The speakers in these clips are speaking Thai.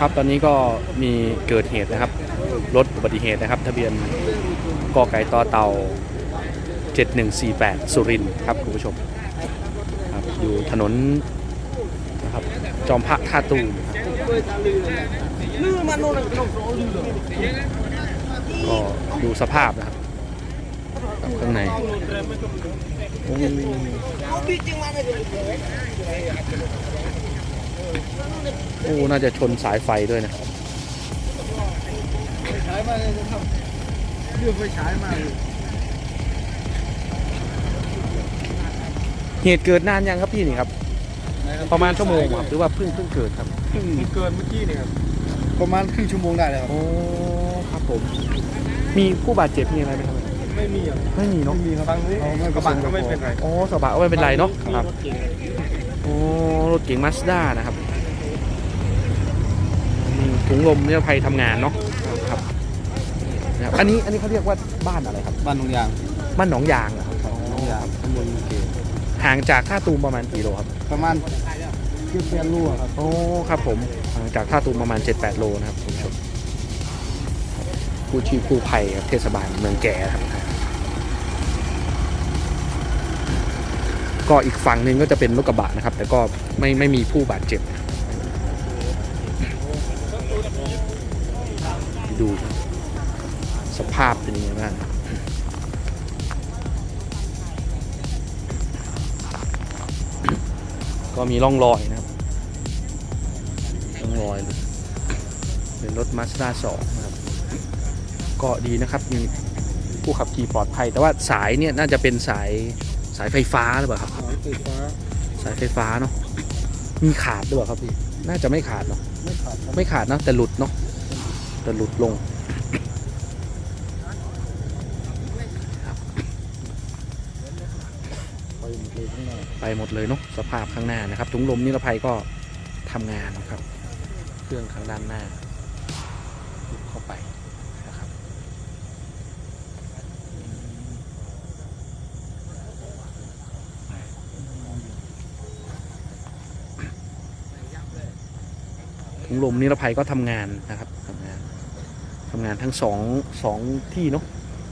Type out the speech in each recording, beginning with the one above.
ครับตอนนี้ก็มีเกิดเหตุนะครับ รถอุบัติเหตุนะครับ ทะเบียนกอไก่ต่อเต่า 7148 สุรินครับคุณผู้ชมครับอยู่ถนนนะครับจอมพระท่าตูมครับก็ดูสภาพนะครับครับข้างในโอ้ โอ้น่าจะชนสายไฟด้วยนะฉายมาเลยนะครับเรื่องไฟฉายมาเลยเหตุเกิดนานยังครับพี่นี่ครับนะครับ ประมาณชั่วโมงครับหรือว่าเพิ่งเพิ่งเกิดครับเพิ่งเกินเมื่อกี้นี่ครับประมาณครึ่งชั่วโมงได้แล้วครับโอ้ครับผม มีผู้บาดเจ็บมีอะไรไหมครับไม่มีอะไม่มีเนาะไม่มีครับฟังนี้กระบะก็ไม่เป็นไรโอ้สบายไม่เป็นไรเนาะมีครับรถเก๋งโอ้รถเก๋งมาสด้านะครับอืม ถุงลมนิรภัยทำงานเนาะครับนะครับอันนี้อันนี้เขาเรียกว่าบ้านอะไรครับ บ้านนงยางบ้านหนองยางเหรอครับนงยางตำบลเก๋ห่างจากท่าตูมประมาณกี่โลครับ ประมาณเกือบแปดลูกครับโอ้ครับผมห่างจากท่าตูมประมาณ 7-8 โลนะครับคุณผู้ชมผู้ชีพกู้ภัยครับเทศบาลเมืองแก่ครับก็อีกฝั่งหนึ่งก็จะเป็นรถกระบะนะครับ แต่ก็ไม่ไม่มีผู้บาดเจ็บดูครับ สภาพเป็นยังไงบ้างก็มีร่องรอยนะครับร่องรอยเลยเป็นรถมาสด้าสองนะครับก็ดีนะครับมีผู้ขับขี่ปลอดภัย แต่ว่าสายเนี่ยน่าจะเป็นสายสายไฟฟ้าหรือเปล่าครับ สายไฟฟ้า สายไฟฟ้าเนาะมีขาดหรือเปล่าครับพี่ น่าจะไม่ขาดเนาะไม่ขาดครับไม่ขาดเนอะแต่หลุดเนาะ แต่หลุดลงไปหมดเลยเนาะสภาพข้างหน้านะครับถุงลมนิรภัยก็ทำงานนะครับ เครื่องข้างด้านหน้าลุกเข้าไปนะครับถุงลมนิรภัยก็ทำงานนะครับ งานทั้งสองสองที่เนาะ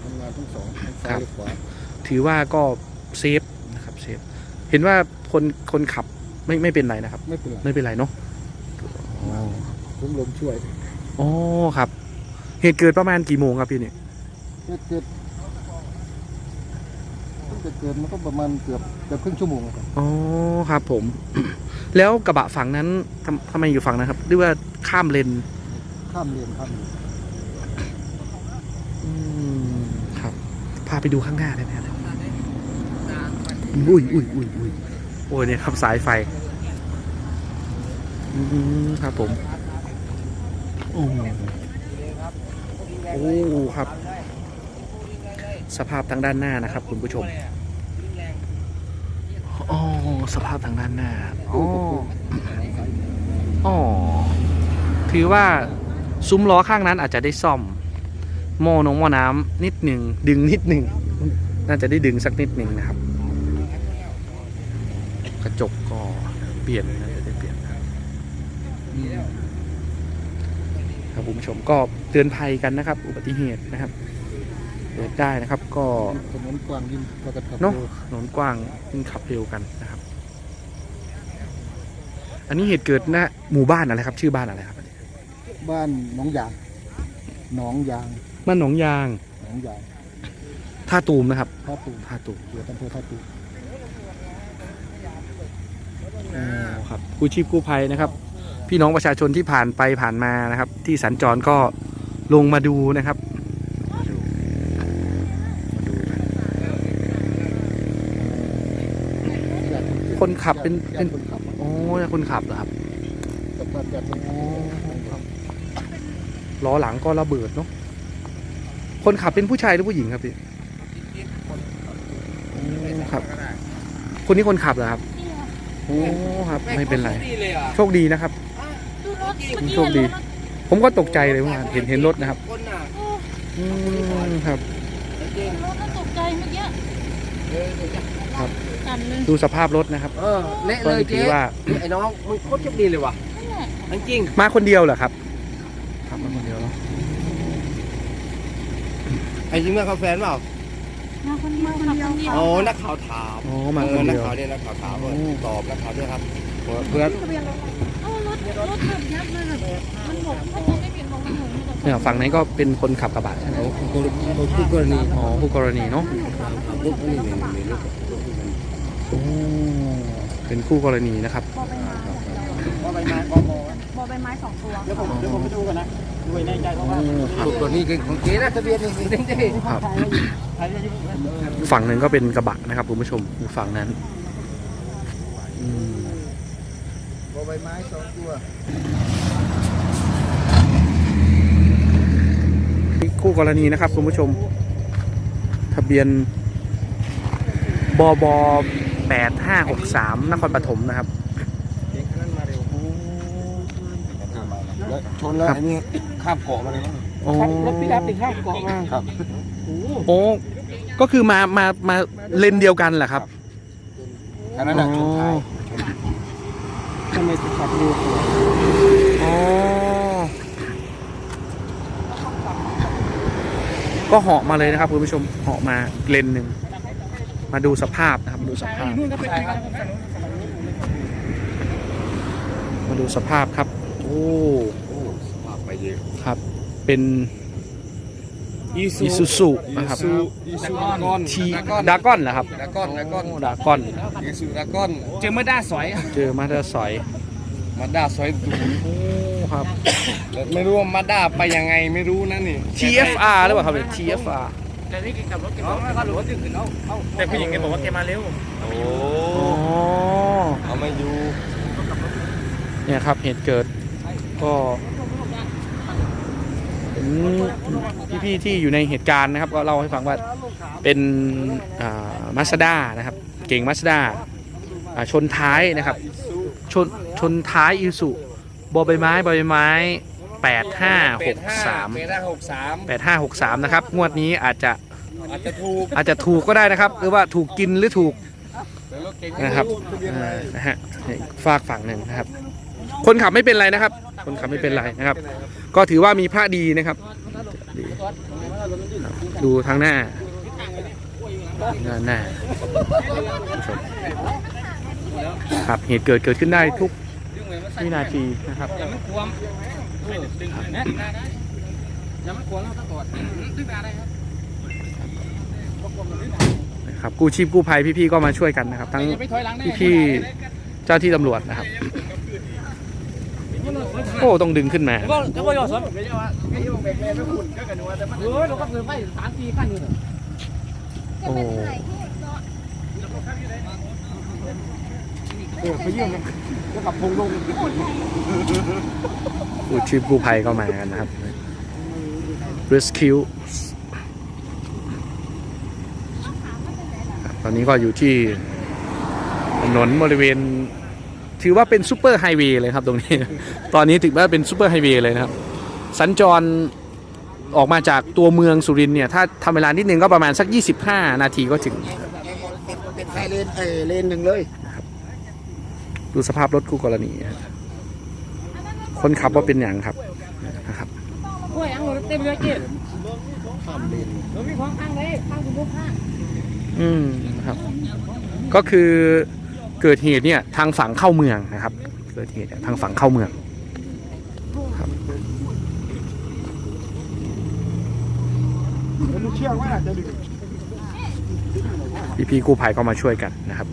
ทำงานทั้งสองทั้งครัซ้ายบและขวาถือว่าก็เซฟนะครับเซฟเห็นว่าคนคนขับไม่ไม่เป็นไรนะครับ ไม่เป็นไรไม่เป็นไรเนาะถุงลมช่วยอ๋อครับ เหตุเกิดประมาณกี่โมงครับพี่เนี่ยเกิดเกิดตั้งแต่เกิดมันก็ประมาณเกือบเกือบครึ่งชั่วโมงครับอ๋อครับผม แล้วกระบะฝั่งนั้นทำทำไมอยู่ฝั่งนั้นครับหรือว่าข้ามเลนข้ามเลนข้ามเลนอืม ครับ พาไปดูข้างหน้าได้ไหมครับอุ้ยอุ้ยอุ้ยอุ้ยโอ้ยเนี่ยครับสายไฟอืมครับผม โอ้โอ้ครับ สภาพทางด้านหน้านะครับ คุณผู้ชมอ๋อสภาพทางด้านหน้าอ๋ออ๋อถือว่าซุ้มล้อข้างนั้นอาจจะได้ซ่อม หม้อนงหม้อน้ำนิดหนึ่งดึงนิดหนึ่งน่าจะได้ดึงสักนิดหนึ่งนะครับ กระจกก็เปลี่ยนน่าจะได้เปลี่ยนนะครับอืมครับคุณผู้ชมก็เตือนภัยกันนะครับ อุบัติเหตุนะครับเกิดได้นะครับก็ถนนกว้างยิ่งประกันขับเนาะเร็วถนนกว้างยิ่งขับเร็วกันนะครับ อันนี้เหตุเกิดณหมู่บ้านอะไรครับ ชื่อบ้านอะไรครับอันนี้บ้านหนองยางหนองยาง บ้านหนองยาง หนองยางท่าตูมนะครับ ท่าตูมท่าตูมเกี่ยวกับอำเภอท่าตูมอ๋อครับกู้ชีพกู้ภัยนะครับ พี่น้องประชาชนที่ผ่านไปผ่านมานะครับ ที่สัญจรก็ลงมาดูนะครับมาดูมาดูกันคนขับเป็นเป็นคนขับโอ้ยคนขับเหรอครับกับการจัดคนขับล้อหลังก็ระเบิดเนาะ คนขับเป็นผู้ชายหรือผู้หญิงครับพี่โอ้ครับ คนนี้คนขับเหรอครับโอ้ครับไม่เป็นไร โชคดีนะครับดูรถเมื่อกี้โชคดี ผมก็ตกใจเลยเมื่อวานเห็นเห็นรถนะครับคนน่ะอืมครับเห็นรถแล้วตกใจเมื่อกี้ครับกันเลยดูสภาพรถนะครับ เออเละก็เลยถืเจ๊อว่าไอ้น้องมึงโคตรโชคดีเลยว่ะนั่นแหละจริงมาคนเดียวเหรอครับขับมาคนเดียวเหรอ ไอ้จริงมากับแฟนเปล่ามาคนเดียวขับคนเดียวโอ้นักข่าวถามอ๋อมาคนออนัเดีกยวข่าวเนี่ยนักข่าวถามว่าโอ้ตอบนักข่าวด้วยครับเพื่อนเอ้ารถรถแบบยับเลยแบบมันหกถ้าผมไม่เปลี่ยนของมันหกมันจะเนี่ยฝั่งนั้นก็เป็นคนขับกระบะใช่ไหมเขาเขาเขาคู่กรณีอ๋อคู่กรณีเนาะรถนี่นี่นี่รถโอ้เป็นคู่กรณีนะครับบอใบไม้บอบอบอใบไม้สองตัวเดี๋ยวผมเดี๋ยวผมไปดูกันนะ ดูให้แน่ใจเพราะว่ารถตัวนี้คือของเจ๊นะทะเบียนนี่จริงจริงครับใครจะยุ่งฝั่งหนึ่งก็เป็นกระบะนะครับคุณผู้ชมอีกฝั่งนั้นอืมบอใบไม้สองตัวนี่คู่กรณีนะครับคุณผู้ชม ทะเบียนบอบแปดห้าหกสามนครปฐมนะครับ เด็กนั้นมาเร็ว แล้วชนแล้วครับ อันนี้ข้ามเกาะมาเลยมั้งโอ้รถพี่รับติดข้ามเกาะมาครับโอ้ก็คือมามามาเลนเดียวกันเหรอครับอันนั้นน่ะชนท้ายทำไมถึงขับเร็วกว่าอ๋อก็เหาะมาเลยนะครับคุณผู้ชมเหาะมาเลนหนึ่งมาดูสภาพนะครับดูสภาพมาดูสภาพครับ โอ้ โอ้สภาพไปเยอะ ครับ เป็นอีอิซูซุนะครับอีซูดากอนทีดากอนเหรอครับดากอนดากอนดากอนอีซูดากอนเจอมาด้าสอย เจอมาเตอร์สอยมาด้าซอยดูโอ้ครับไม่รู้ว่ามาด้าไปยังไงไม่รู้นะนี่ TFR หรือเปล่าครับเนี่ย TFR แต่นี่ขับรถเก็บรถไม่ขับรถถึงขึ้นเอาเอาแต่ผู้หญิงแกบอกว่าแกมาเร็วโอ้อ๋อเอาไม่อยู่เนี่ยครับเหตุเกิดก็ เห็นพี่ๆที่อยู่ในเหตุการณ์นะครับ ก็เล่าให้ฟังว่าเป็นมาสด้านะครับ เก่งมาสด้าชนท้ายนะครับ ชนชนท้ายอิสุบอใบไม้บอใบไม้8563เปดห้าหกสามนะครับ งวดนี้อาจจะอาจจะถูกอาจจะถูกก็ได้นะครับ หรือว่าถูกกินหรือถูกนะครับนะฮะฝากฝั่งหนึ่งนะครับ คนขับไม่เป็นไรนะครับ คนขับไม่เป็นไรนะครับ ก็ถือว่ามีพระดีนะครับ ดูทางหน้าหน้าหน้าครับเหตุเกิดเกิดขึ้นได้ทุกวินาทีนะครับอย่ามันควอย่ามันควมแล้วถ้าตอดดึงได้ครับกู้ชีพกู้ภัยพี่ๆก็มาช่วยกันนะครับ ทั้งพี่ๆเจ้าที่ตำรวจนะครับ โอ้ต้องดึงขึ้นมา ก็จะว่าย่อสอนไม่ใช่ว่าไอ้ที่ผมแบกแม่ไม่ขุนก็กันนัวแต่มันเออเราก็เดินไปสามสี่ขั้นอยู่โอ้เออไปเยี่ยมกันแล้วกับพงลงกู้ชีพกู้ภัยก็มากันนะครับ rescue ครับตอนนี้ก็อยู่ที่ถนนบริเวณ ถือว่าเป็นซูเปอร์ไฮเวย์เลยครับตรงนี้ ตอนนี้ถือว่าเป็นซูเปอร์ไฮเวย์เลยนะครับ สัญจรออกมาจากตัวเมืองสุรินทร์เนี่ย ถ้าทำเวลานิดนึงก็ประมาณสัก 25 นาทีก็ถึง เป็นไฟเลนเออเลนหนึ่งเลย ดูสภาพรถคู่กรณีครับคนขับว่าเป็นอย่างครับนะครับโอ้ยอังหนูเต็มเลยเจ็บรถมีของข้างเลยข้างคุณลูกข้างอืมนะครับ ก็คือ เกิดเหตุเนี่ยทางฝั่งเข้าเมืองนะครับ เกิดเหตุทางฝั่งเข้าเมืองลูกเชี่พี่กู้ภัยก็มาช่วยกันนะครับ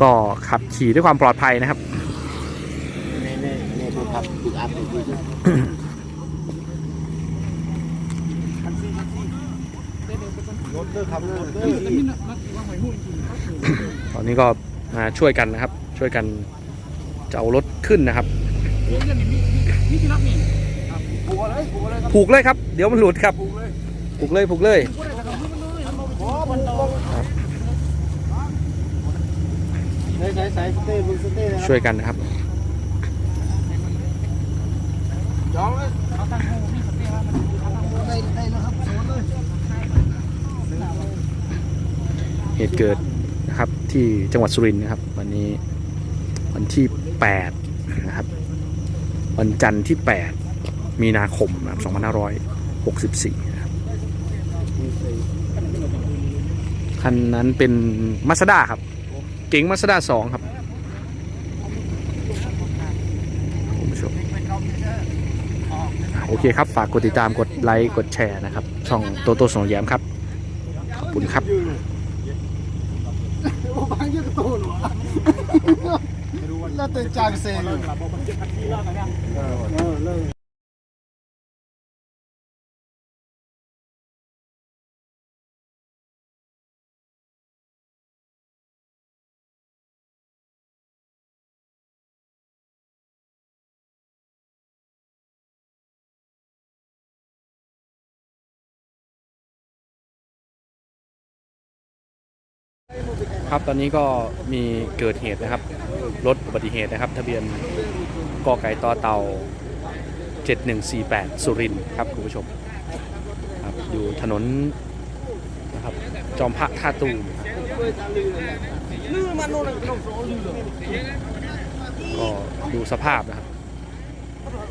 ก็ขับขี่ด้วยความปลอดภัยนะครับตอนนี้ก็ มาช่วยกันนะครับ ช่วยกันจะเอารถขึ้นนะครับผูกเลยผูกเลยครับ เดี๋ยวมันหลุดครับผูกเลยผูกเลยอ๋อมันลงใส่ใส่ใส่สเต้บุญสเต้นะครับช่วยกันนะครับเหตุเกิด ที่จังหวัดสุรินทร์นะครับ วันนี้วันที่ 8 นะครับ วันจันทร์ที่ 8 มีนาคมนะครับ2564นะครับคันนั้นเป็นมาสด้าครับ เก๋งมาสด้า2ครับโอเคครับ ฝากกดติดตามกดไลค์ กดแชร์นะครับ ช่องโตโต้สองแย้มครับ ขอบคุณครับ แล้วแครับตอนนี้ก็มีเกิดเหตุนะครับ รถอุบัติเหตุนะครับ ทะเบียนกอไก่ต่อเต่า 7148 สุรินครับคุณผู้ชมครับอยู่ถนนนะครับจอมพระท่าตูมก็ดูสภาพนะครับ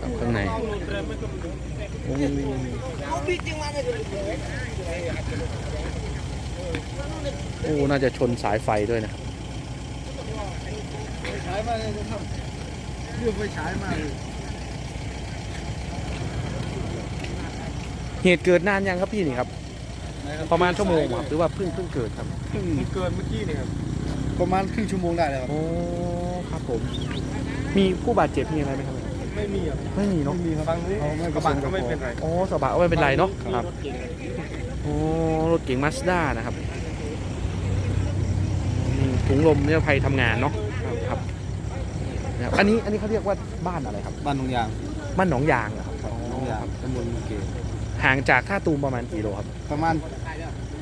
ครับข้างในโอ้ โอ้น่าจะชนสายไฟด้วยนะครับฉายมาเลยครับเรื่องไปฉายมาเลยเหตุเกิดนานยังครับพี่นี่ครับ ประมาณชั่วโมงครับหรือว่าเพิ่งเพิ่งเกิดครับเพิ่งเกินเมื่อกี้นี่ครับประมาณครึ่งชั่วโมงได้แล้วครับโอ้ครับผม มีผู้บาดเจ็บมีอะไรไหมครับไม่มีอะไม่มีเนาะไม่มีครับฟังนี้กระบะก็ไม่เป็นไรโอ้สบายไม่เป็นไรเนาะครับโอ้รถเก๋งมาสด้านะครับอืม ถุงลมเนี่ยภัยทำงานเนาะครับนะครับอันนี้อันนี้เขาเรียกว่าบ้านอะไรครับ บ้านนงยางบ้านหนองยางเหรอครับนงยางตำบลเกตห่างจากท่าตูมประมาณกี่โลครับประมาณ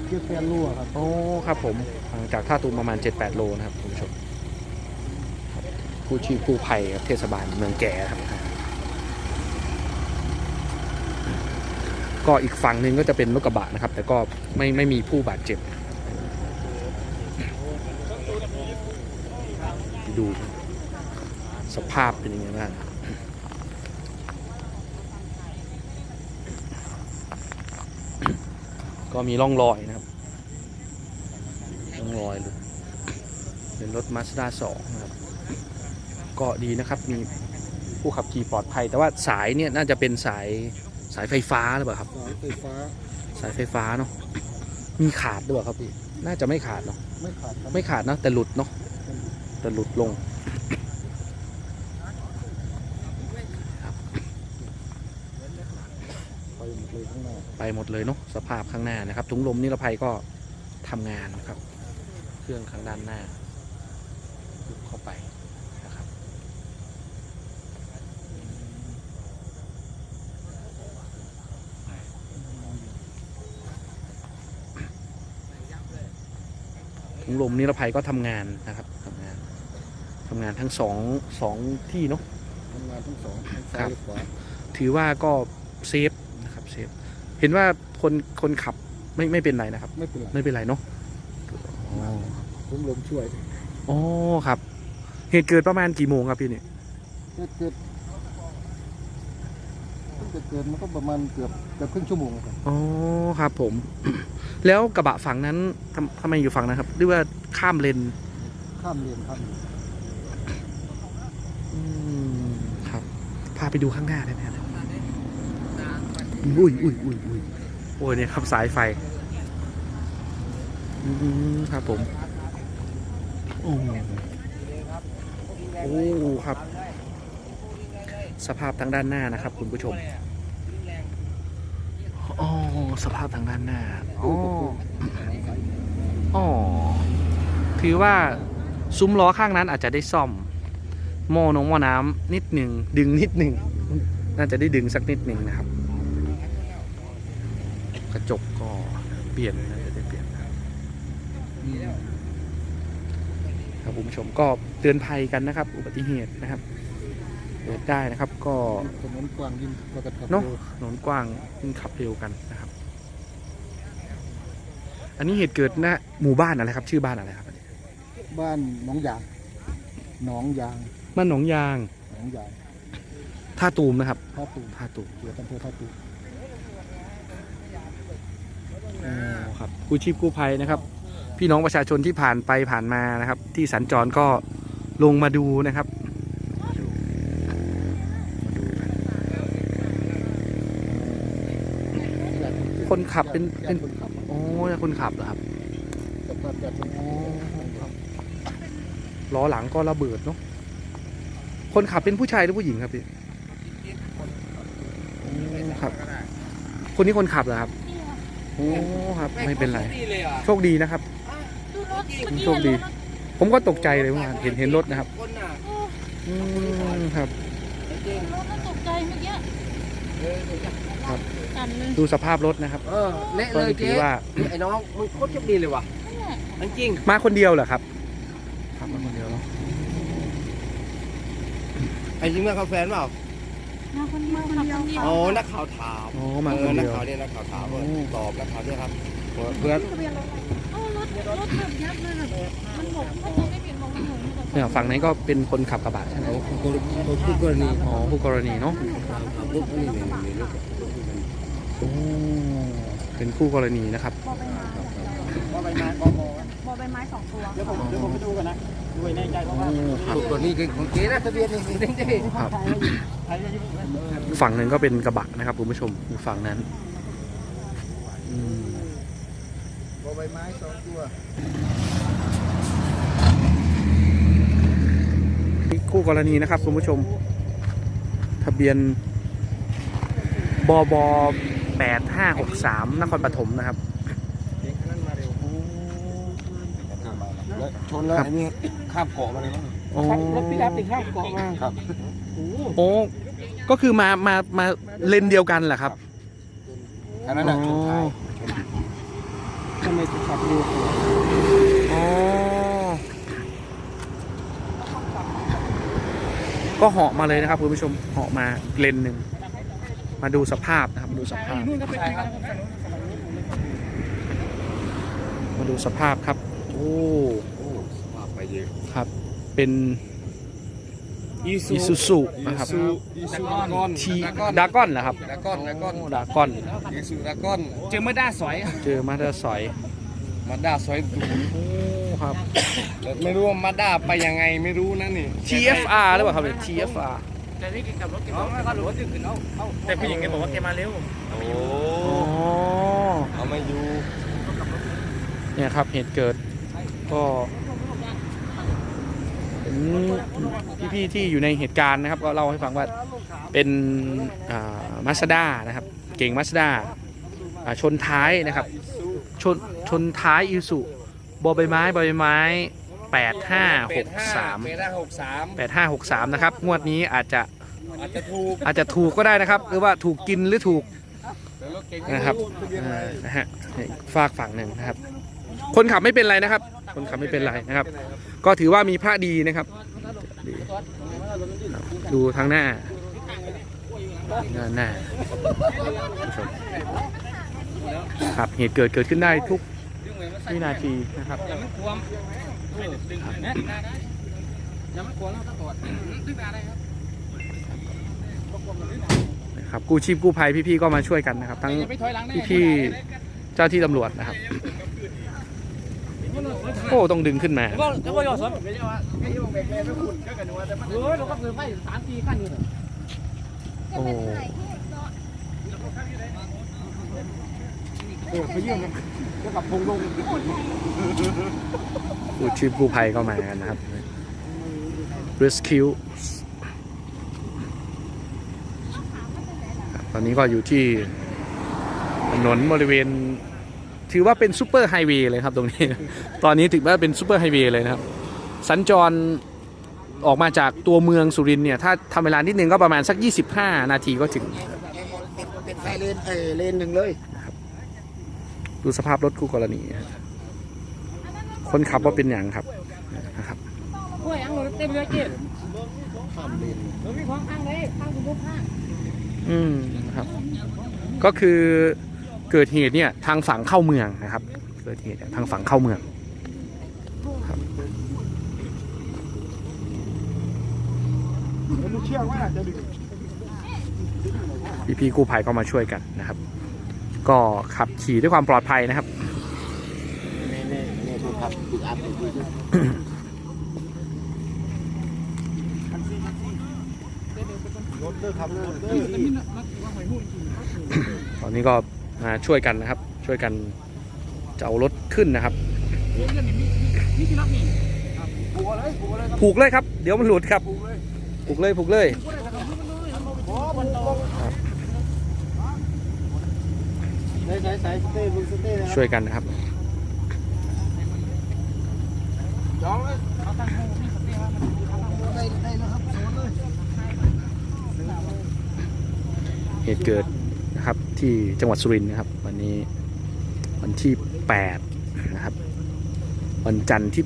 เกือบแปดลูกครับ โอ้ครับผมห่างจากท่าตูมประมาณ 7-8 โลนะครับคุณผู้ชมครับผู้ชีพกู้ภัยครับเทศบาลเมืองแก่ครับก็อีกฝั่งหนึ่งก็จะเป็นรถกระบะนะครับ แต่ก็ไม่ไม่มีผู้บาดเจ็บ ดูสภาพเป็นยังไงบ้างก็มีร่องรอยนะครับ ร่องรอยเลยเป็นรถมาสด้าสองนะครับ ก็ดีนะครับมีผู้ขับขี่ปลอดภัย แต่ว่าสายเนี่ยน่าจะเป็นสายสายไฟฟ้าหรือเปล่าครับสายไฟฟ้าสายไฟฟ้าเนาะมีขาดหรือเปล่าครับพี่น่าจะไม่ขาดเนาะไม่ขาดครับไม่ขาดเนอะแต่หลุดเนาะ แต่หลุดลงไปหมดเลยเนาะสภาพข้างหน้านะครับถุงลมนิรภัยก็ทำงานนะครับ เครื่องข้างด้านหน้าเข้าไปนะครับถุงลมนิรภัยก็ทำงานนะครับ ทำงานทำงานทั้งสองสองที่เนาะทำงานทั้งสองทั้งครัซ้ายบและขวาถือว่าก็เซฟนะครับเซฟเห็นว่าคนคนขับไม่ไม่เป็นไรนะครับ ไม่เป็นไรไม่เป็นไรเนาะอ๋อผมลมช่วยอ๋อครับ เหตุเกิดประมาณกี่โมงครับพี่เนี่ยเกิดเกิดตั้งแต่เกิดมันก็ประมาณเกือบเกือบครึ่งชั่วโมงครับอ๋อครับผม แล้วกระบะฝั่งนั้นทำทำไมอยู่ฝั่งนั้นครับหรือว่าข้ามเลนข้ามเลนข้ามเลน อืมครับ พาไปดูข้างหน้าได้ไหมครับอุ้ยอุ้ยอุ้ยอุ้ยโอ้ยเนี่ยครับสายไฟอืมครับผม โอ้โอ้ครับ สภาพทางด้านหน้านะครับ คุณผู้ชมอ๋อสภาพทางด้านหน้าอ๋ออ๋อถือว่าซุ้มล้อข้างนั้นอาจจะได้ซ่อม หม้อนงหม้อน้ำนิดหนึ่งดึงนิดหนึ่งน่าจะได้ดึงสักนิดหนึ่งนะครับ กระจกก็เปลี่ยนน่าจะได้เปลี่ยนนะครับอืมครับคุณผู้ชมก็เตือนภัยกันนะครับ อุบัติเหตุนะครับเกิดได้นะครับก็ถนนกว้างยิ่งกว่ากันครับเนาะถนนกว้างยิ่งขับเร็วกันนะครับ อันนี้เหตุเกิดณหมู่บ้านอะไรครับ ชื่อบ้านอะไรครับ บ้านหนองยางหนองยาง บ้านหนองยาง หนองยางท่าตูมนะครับ ท่าตูท่าตูมเดี๋ยวอำเภอท่าตูอ๋อครับกู้ชีพกู้ภัยนะครับ พี่น้องประชาชนที่ผ่านไปผ่านมานะครับ ที่สัญจรก็ลงมาดูนะครับมาดูมาดูกันคนขับเป็นเป็นคนขับโอ้ยคนขับเหรอครับสภาพจากคนขับล้อหลังก็ระเบิดเนาะ คนขับเป็นผู้ชายหรือผู้หญิงครับพี่โอ้ครับ คนนี้คนขับเหรอครับโอ้ครับไม่เป็นไรดีเลยอะโชคดีนะครับดูรถเมื่อกี้โชคดี ผมก็ตกใจเลยเมื่อวานเห็นเห็นรถนะครับคนน่ะอืมครับ รถน่าตกใจเมื่อกี้ครับ กันเลยดูสภาพรถนะครับเออเละก็เลยถืเจ๊อว่าไอ้น้องมึงโคตรโชคดีเลยว่ะ นั่นแหละ จริง มาคนเดียวเหรอครับขับมาคนเดียวเนาะ ไอ้จริงมากับแฟนเปล่ามาคนเดียวขับคนเดียวโอ้นักข่าวถามอ๋อมาเอคอนนัเดีกยวข่าวเนี่ยนักข่าวถามโอ้ตอบนักข่าวด้วยครับเพื่อนเอ้ารถรถแบบยับเลยแบบมันหกถ้าเราไม่เปลี่ยนมองไม่เห็นมันเนี่ยฝั่งนั้นก็เป็นคนขับกระบะใช่ไหมคนคู่กรณีอ๋อผู้กรณีเนาะลูกนี่นี่นี่ลูกโอ้เป็นคู่กรณีนะครับ บอใบไม้บอใบไม้สองตัว เดี๋ยวผมเดี๋ยวผมไปดูกันนะ ดูให้แน่ใจเพราะว่าโอ้ครับคู่กรณีคือของเจ๊นะทะเบียนนี่จริงจริงครับใครจะอยู่ฝั่งหนึ่งก็เป็นกระบะนะครับคุณผู้ชมอีกฝั่งนั้นอืมบอใบไม้สองตัวนี่คู่กรณีนะครับคุณผู้ชม ทะเบียนบอบแปดห้าหกสามนครปฐมนะครับ แล้ว ชนแล้วครับ อันนี้ข้ามเกาะมาเลยมั้งโอ้รถพี่รับติดข้ามเกาะมาครับ โอ้ก็คือมามามาเลนเดียวกันเหรอครับ อันนั้นน่ะชนท้ายทำไมถึงขับเร็วอ๋อก็เหาะมาเลยนะครับคุณผู้ชมเหาะมาเลนหนึ่งมาดูสภาพนะครับดูสภาพใช่ครับมาดูสภาพครับ โอ้โอ้ว่าไป เยอะครับ เป็นอีอิซูซุนะครับอีซูดากอนทีดากอนเหรอครับดากอนดากอนดากอนอีซูดากอน เจอมาด้าสอย เจอมาเตอร์สอย มาด้าสอยดูโอ้ครับแต่ไม่รู้ว่ามาด้าไปยังไงไม่รู้นะนี่ TFR หรือเปล่าครับเนี่ย TFR แต่นี่กินกับรถกินกับรถดึงขึ้นเอาเอาแต่ผู้หญิงแกบอกว่าแกมาเร็วโอ้อ๋อเอามาอยู่เนี่ยครับเหตุเกิดก็ เห็นพี่ๆที่อยู่ในเหตุการณ์นะครับ ก็เล่าให้ฟังว่าเป็นมาสด้านะครับ เก่งมาสด้าชนท้ายนะครับ ชนชนท้ายอิสุบอใบไม้บอใบไม้8563เปดห้าหกสาม8563นะครับ งวดนี้อาจจะอาจจะถูกอาจจะถูกก็ได้นะครับ หรือว่าถูกกินหรือถูกนะครับนะฮะฝากฝั่งหนึ่งนะครับ คนขับไม่เป็นไรนะครับ คนขับไม่เป็นไรนะครับ ก็ถือว่ามีพระดีนะครับ ดูทางหน้าหน้าหน้าครับเหตุเกิดเกิดขึ้นได้ทุกวินาทีนะครับอย่ามันควมดึงได้อย่ามันควมแล้วก็กดดึงหน้าด้ครับนะครับกู้ชีพกู้ภัยพี่ๆก็มาช่วยกันนะครับ ทั้งพี่ๆเจ้าที่ตำรวจนะครับ โอ้ต้องดึงขึ้นมาก็ก็ว่าย้อนสอนไม่ใช่ว่าไม่ใช่ว่าแบกแรงไม่ขุดก็กันว่าแต่มันเออเราก็เคยไปสามสี่ขั้นอยู่เนี่ยโอ้เออไปเยี่ยมกันก็กับพงลงกู้ชีพกู้ภัยก็มากันนะครับ rescue ตอนนี้ก็อยู่ที่ถนนบริเวณ ถือว่าเป็นซูเปอร์ไฮเวย์เลยครับตรงนี้ ตอนนี้ถือว่าเป็นซูเปอร์ไฮเวย์เลยนะครับ สัญจรออกมาจากตัวเมืองสุรินทร์เนี่ย ถ้าทำเวลานิดนึงก็ประมาณสัก 25 นาทีก็ถึง เป็นไฟเลนเออเลนหนึ่งเลย ดูสภาพรถคู่กรณี คนขับว่าเป็นอย่างครับนะครับโอ้ยอังรถเต็มเลยเจ็บข้ามเลนรถมีของข้างเลยข้างคุณลูกข้างอืมนะครับ ก็คือ เกิดเหตุเนี่ยทางฝั่งเข้าเมืองนะครับ เกิดเหตุทางฝั่งเข้าเมืองครับอีพี่กู้ภัยก็มาช่วยกันนะครับ ก็ขับขี่ด้วยความปลอดภัยนะครับตอนนี้ก็ มาช่วยกันนะครับ ช่วยกันจะเอารถขึ้นนะครับผูกเลยครับ เดี๋ยวมันหลุดครับผูกเลยผูกเลยช่วยกันนะครับเหตุเกิด นะครับที่จังหวัดสุรินทร์นะครับ วันนี้วันที่8นะครับวันจันทร์ที่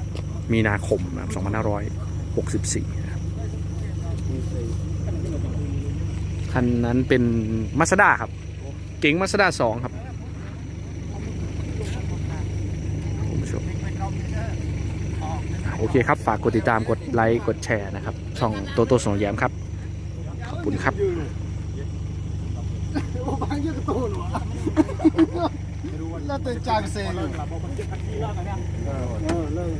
8 มีนาคมนะครับ2564นะครับคันนั้นเป็นมาสด้าครับ เก๋งมาสด้า2ครับคุณผู้ชมโอเคครับ ฝากกดติดตามกดไลค์ กดแชร์นะครับ ช่องโตโตสงแยมครับ ขอบคุณครับ โอ้บางเยอะกระโตนวะ แล้ว